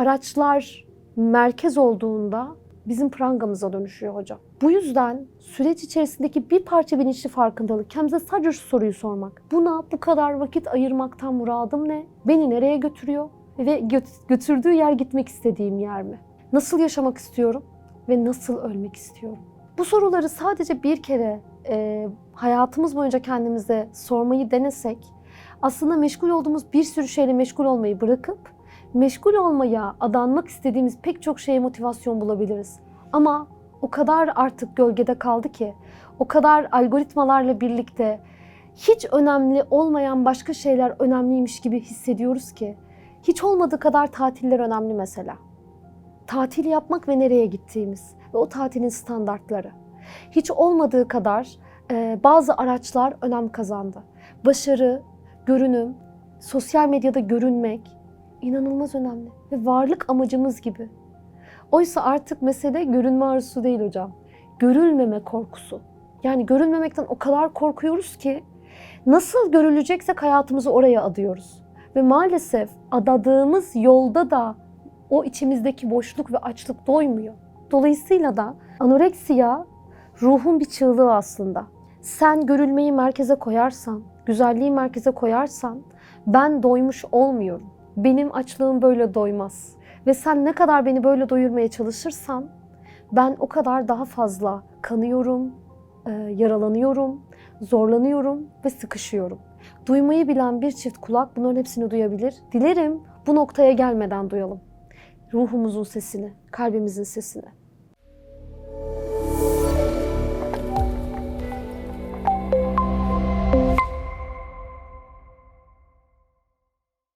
araçlar merkez olduğunda bizim prangamıza dönüşüyor hocam. Bu yüzden süreç içerisindeki bir parça bilinçli farkındalık, kendimize sadece şu soruyu sormak. Buna bu kadar vakit ayırmaktan muradım ne? Beni nereye götürüyor? Ve gö- götürdüğü yer gitmek istediğim yer mi? Nasıl yaşamak istiyorum ve nasıl ölmek istiyorum? Bu soruları sadece bir kere e, hayatımız boyunca kendimize sormayı denesek, aslında meşgul olduğumuz bir sürü şeyle meşgul olmayı bırakıp meşgul olmaya adanmak istediğimiz pek çok şeye motivasyon bulabiliriz. Ama o kadar artık gölgede kaldı ki, o kadar algoritmalarla birlikte hiç önemli olmayan başka şeyler önemliymiş gibi hissediyoruz ki, hiç olmadığı kadar tatiller önemli mesela. Tatil yapmak ve nereye gittiğimiz ve o tatilin standartları. Hiç olmadığı kadar e, bazı araçlar önem kazandı. Başarı, görünüm, sosyal medyada görünmek inanılmaz önemli ve varlık amacımız gibi. Oysa artık mesele görünme arzusu değil hocam. Görülmeme korkusu. Yani görülmemekten o kadar korkuyoruz ki nasıl görüleceksek hayatımızı oraya adıyoruz. Ve maalesef adadığımız yolda da o içimizdeki boşluk ve açlık doymuyor. Dolayısıyla da anoreksiya ruhun bir çığlığı aslında. Sen görülmeyi merkeze koyarsan, güzelliği merkeze koyarsan ben doymuş olmuyorum. Benim açlığım böyle doymaz. Ve sen ne kadar beni böyle doyurmaya çalışırsan ben o kadar daha fazla kanıyorum, e, yaralanıyorum, zorlanıyorum ve sıkışıyorum. Duymayı bilen bir çift kulak bunların hepsini duyabilir. Dilerim bu noktaya gelmeden duyalım. Ruhumuzun sesini, kalbimizin sesini.